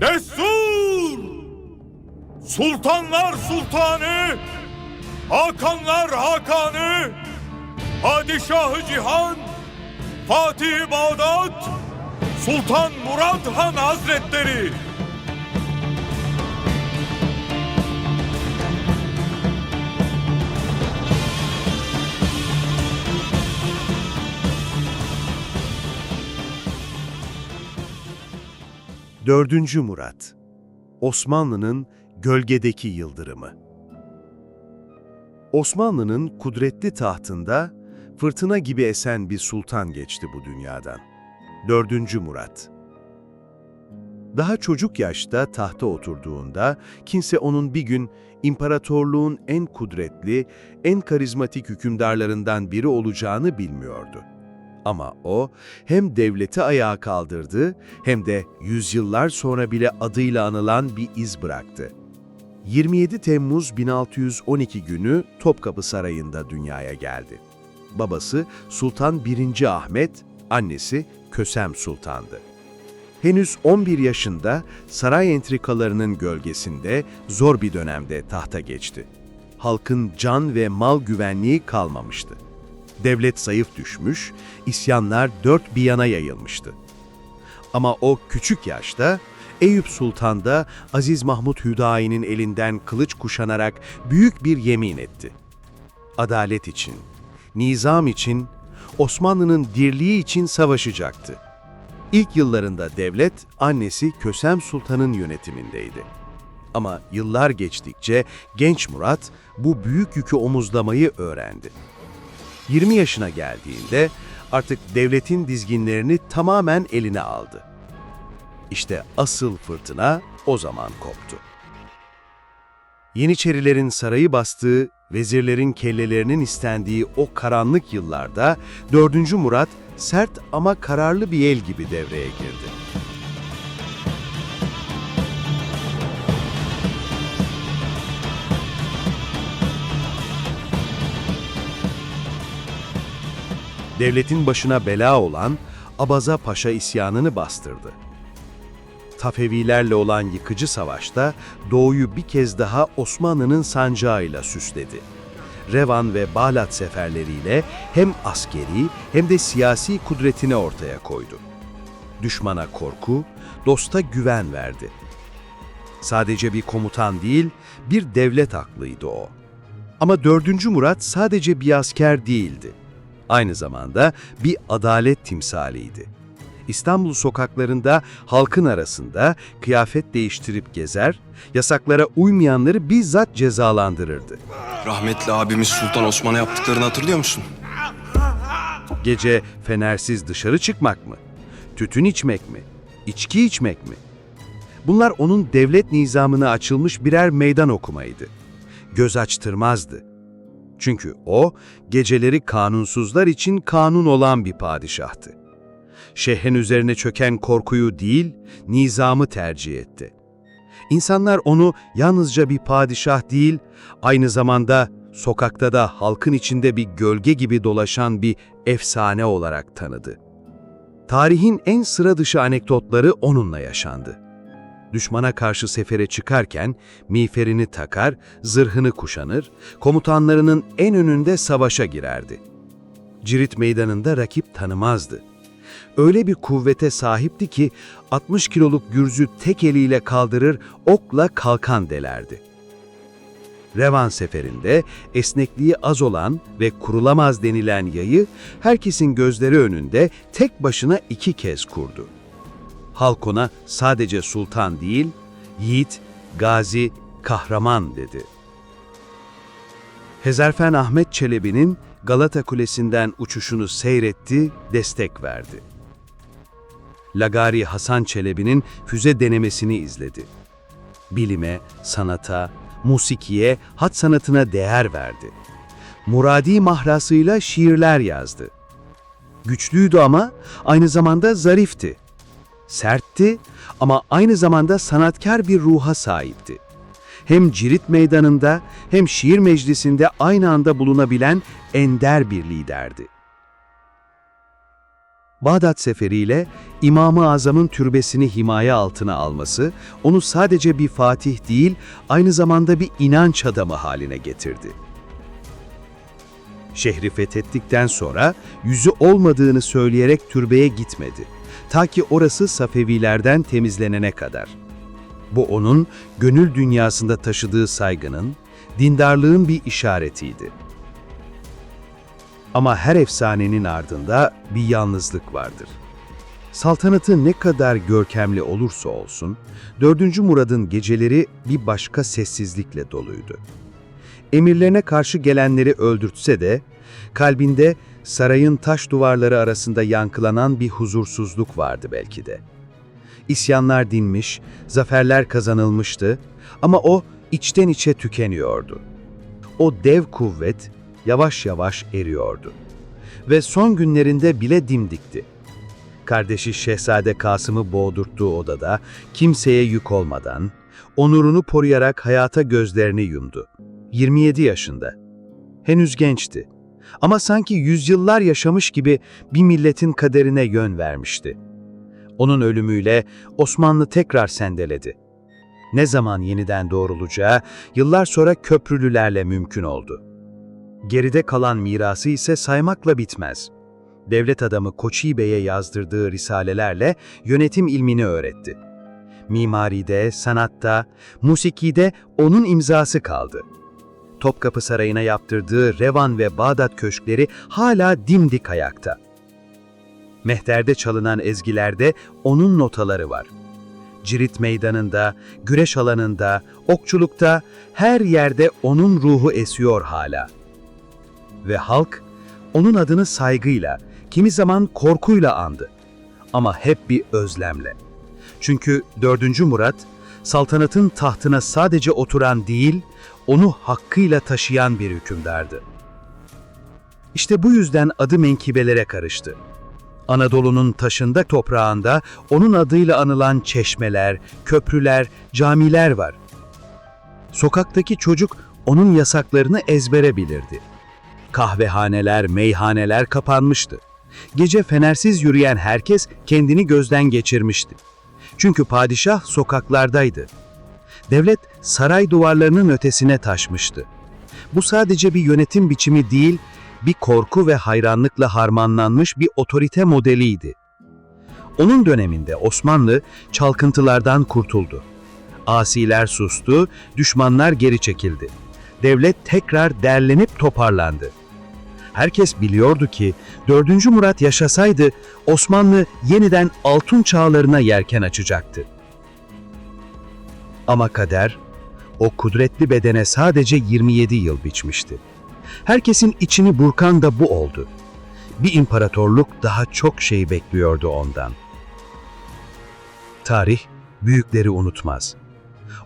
Destur! Sultanlar Sultanı, Hakanlar Hakanı, Padişahı Cihan, Fatih Bağdat, Sultan Murat Han Hazretleri. Dördüncü Murat Osmanlı'nın gölgedeki yıldırımı Osmanlı'nın kudretli tahtında fırtına gibi esen bir sultan geçti bu dünyadan. Dördüncü Murat Daha çocuk yaşta tahta oturduğunda kimse onun bir gün imparatorluğun en kudretli, en karizmatik hükümdarlarından biri olacağını bilmiyordu. Ama o hem devleti ayağa kaldırdı hem de yüzyıllar sonra bile adıyla anılan bir iz bıraktı. 27 Temmuz 1612 günü Topkapı Sarayı'nda dünyaya geldi. Babası Sultan 1. Ahmet, annesi Kösem Sultan'dı. Henüz 11 yaşında saray entrikalarının gölgesinde zor bir dönemde tahta geçti. Halkın can ve mal güvenliği kalmamıştı. Devlet zayıf düşmüş, isyanlar dört bir yana yayılmıştı. Ama o küçük yaşta Eyüp Sultan da Aziz Mahmut Hüdayi'nin elinden kılıç kuşanarak büyük bir yemin etti. Adalet için, nizam için, Osmanlı'nın dirliği için savaşacaktı. İlk yıllarında devlet annesi Kösem Sultan'ın yönetimindeydi. Ama yıllar geçtikçe genç Murat bu büyük yükü omuzlamayı öğrendi. 20 yaşına geldiğinde artık devletin dizginlerini tamamen eline aldı. İşte asıl fırtına o zaman koptu. Yeniçerilerin sarayı bastığı, vezirlerin kellelerinin istendiği o karanlık yıllarda 4. Murat sert ama kararlı bir el gibi devreye girdi. Devletin başına bela olan Abaza Paşa isyanını bastırdı. Tafevilerle olan yıkıcı savaşta doğuyu bir kez daha Osmanlı'nın sancağıyla süsledi. Revan ve Balat seferleriyle hem askeri hem de siyasi kudretini ortaya koydu. Düşmana korku, dosta güven verdi. Sadece bir komutan değil, bir devlet aklıydı o. Ama 4. Murat sadece bir asker değildi aynı zamanda bir adalet timsaliydi. İstanbul sokaklarında halkın arasında kıyafet değiştirip gezer, yasaklara uymayanları bizzat cezalandırırdı. Rahmetli abimiz Sultan Osman'a yaptıklarını hatırlıyor musun? Gece fenersiz dışarı çıkmak mı? Tütün içmek mi? İçki içmek mi? Bunlar onun devlet nizamına açılmış birer meydan okumaydı. Göz açtırmazdı. Çünkü o, geceleri kanunsuzlar için kanun olan bir padişahtı. Şehrin üzerine çöken korkuyu değil, nizamı tercih etti. İnsanlar onu yalnızca bir padişah değil, aynı zamanda sokakta da halkın içinde bir gölge gibi dolaşan bir efsane olarak tanıdı. Tarihin en sıra dışı anekdotları onunla yaşandı düşmana karşı sefere çıkarken miğferini takar, zırhını kuşanır, komutanlarının en önünde savaşa girerdi. Cirit meydanında rakip tanımazdı. Öyle bir kuvvete sahipti ki 60 kiloluk gürzü tek eliyle kaldırır, okla kalkan delerdi. Revan seferinde esnekliği az olan ve kurulamaz denilen yayı herkesin gözleri önünde tek başına iki kez kurdu halk ona sadece sultan değil, yiğit, gazi, kahraman dedi. Hezarfen Ahmet Çelebi'nin Galata Kulesi'nden uçuşunu seyretti, destek verdi. Lagari Hasan Çelebi'nin füze denemesini izledi. Bilime, sanata, musikiye, hat sanatına değer verdi. Muradi mahrasıyla şiirler yazdı. Güçlüydü ama aynı zamanda zarifti sertti ama aynı zamanda sanatkar bir ruha sahipti. Hem cirit meydanında hem şiir meclisinde aynı anda bulunabilen ender bir liderdi. Bağdat seferiyle İmam-ı Azam'ın türbesini himaye altına alması, onu sadece bir fatih değil, aynı zamanda bir inanç adamı haline getirdi. Şehri fethettikten sonra yüzü olmadığını söyleyerek türbeye gitmedi. Ta ki orası Safevilerden temizlenene kadar. Bu onun gönül dünyasında taşıdığı saygının, dindarlığın bir işaretiydi. Ama her efsanenin ardında bir yalnızlık vardır. Saltanatı ne kadar görkemli olursa olsun, 4. Murad'ın geceleri bir başka sessizlikle doluydu. Emirlerine karşı gelenleri öldürtse de, kalbinde sarayın taş duvarları arasında yankılanan bir huzursuzluk vardı belki de. İsyanlar dinmiş, zaferler kazanılmıştı ama o içten içe tükeniyordu. O dev kuvvet yavaş yavaş eriyordu. Ve son günlerinde bile dimdikti. Kardeşi Şehzade Kasım'ı boğdurttuğu odada kimseye yük olmadan, onurunu koruyarak hayata gözlerini yumdu. 27 yaşında. Henüz gençti. Ama sanki yüzyıllar yaşamış gibi bir milletin kaderine yön vermişti. Onun ölümüyle Osmanlı tekrar sendeledi. Ne zaman yeniden doğrulacağı yıllar sonra köprülülerle mümkün oldu. Geride kalan mirası ise saymakla bitmez. Devlet adamı Koçi Bey'e yazdırdığı risalelerle yönetim ilmini öğretti. Mimaride, sanatta, musikide onun imzası kaldı. Topkapı Sarayı'na yaptırdığı Revan ve Bağdat köşkleri hala dimdik ayakta. Mehterde çalınan ezgilerde onun notaları var. Cirit meydanında, güreş alanında, okçulukta, her yerde onun ruhu esiyor hala. Ve halk onun adını saygıyla, kimi zaman korkuyla andı. Ama hep bir özlemle. Çünkü 4. Murat, saltanatın tahtına sadece oturan değil, onu hakkıyla taşıyan bir hükümdardı. İşte bu yüzden adı menkibelere karıştı. Anadolu'nun taşında toprağında onun adıyla anılan çeşmeler, köprüler, camiler var. Sokaktaki çocuk onun yasaklarını ezbere bilirdi. Kahvehaneler, meyhaneler kapanmıştı. Gece fenersiz yürüyen herkes kendini gözden geçirmişti. Çünkü padişah sokaklardaydı. Devlet saray duvarlarının ötesine taşmıştı. Bu sadece bir yönetim biçimi değil, bir korku ve hayranlıkla harmanlanmış bir otorite modeliydi. Onun döneminde Osmanlı çalkıntılardan kurtuldu. Asiler sustu, düşmanlar geri çekildi. Devlet tekrar derlenip toparlandı. Herkes biliyordu ki 4. Murat yaşasaydı Osmanlı yeniden altın çağlarına yelken açacaktı. Ama kader o kudretli bedene sadece 27 yıl biçmişti. Herkesin içini burkan da bu oldu. Bir imparatorluk daha çok şey bekliyordu ondan. Tarih büyükleri unutmaz.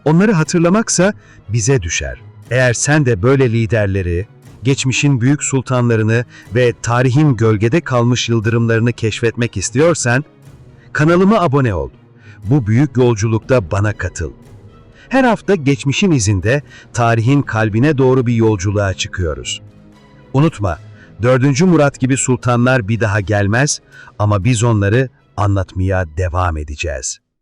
Onları hatırlamaksa bize düşer. Eğer sen de böyle liderleri, geçmişin büyük sultanlarını ve tarihin gölgede kalmış yıldırımlarını keşfetmek istiyorsan, kanalıma abone ol. Bu büyük yolculukta bana katıl. Her hafta geçmişin izinde tarihin kalbine doğru bir yolculuğa çıkıyoruz. Unutma, 4. Murat gibi sultanlar bir daha gelmez ama biz onları anlatmaya devam edeceğiz.